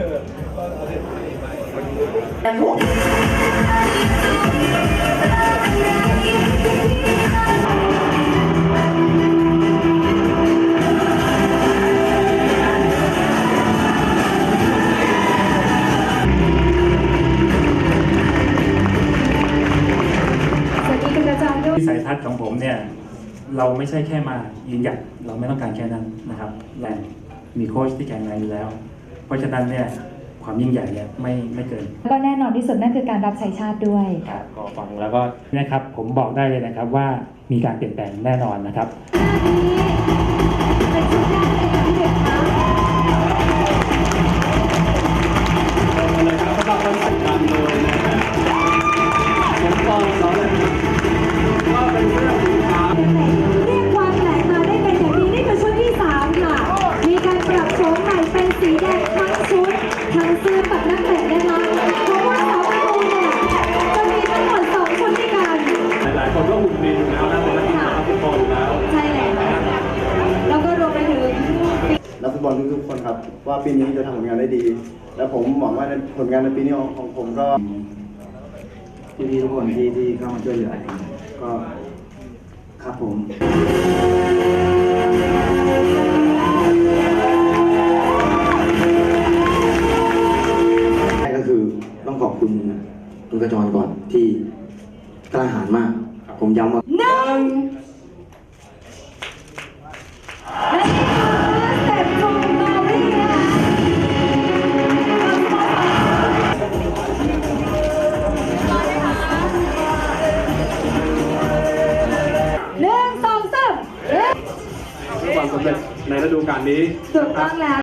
แต่พวกสวัสดีคุณอาจารย์ด้วยวิสัยทัศน์ของผมเนี่ยเราไม่ใช่แค่มายืนหยัดเราไม่ต้องการแค่นั้นนะครับและมีโค้ชที่แข็งแรงอยู่แล้ว เพราะฉะนั้นเนี่ยความยิ่งใหญ่เนี่ยไม่ไม่เกินก็แน่นอนที่สุดนั่นคือการรับใช้ชาติด้วย ครับก็ฟังแล้วก็นะครับผมบอกได้เลยนะครับว่ามีการเปลี่ยนแปลงแน่นอนนะครับเป็นชุดแรกเลยที่เด็กคะเลยครับสำหรับคอนเซ็ปต์การเลยนะฮะผมตอนสอนเลยว่าเป็นเรื่องสินค้า เรียกความแปลกมาได้เป็นอย่างดีนี่คือชุดที่สามค่ะ มีการปรับโฉมใหม่เป็น สีแดงทั้งชุดทั้งเสื้อกับนักเตะนะคะเพราะว่าเสาประตูเนี่ยจะมีทั้งหมดสองชุดด้วยกันหลายๆคนก็หุ่นดีอยู่แล้วนะเป็นนักกีฬาฟุตบอลอยู่แล้วใช่แล้วแล้วก็รวมไปถึงนักฟุตบอลทุกๆคนครับ ว่าปีนี้จะทำผลงานได้ดี และผมหวังว่าในผลงานในปีนี้ของผมก็พี่ๆทุกคนที่ที่เข้ามาช่วยเหลือก็ครับผม ขอบคุณคุณกระจรก่อนที่กล้าหาญมาก ผมย้ำว่าหนึ่งและนี่คือสเต็ปของมาเรียหนึ่งสองสามเอ๊ะเพื่อความสำเร็จในฤดูกาลนี้ถูกต้องแล้ว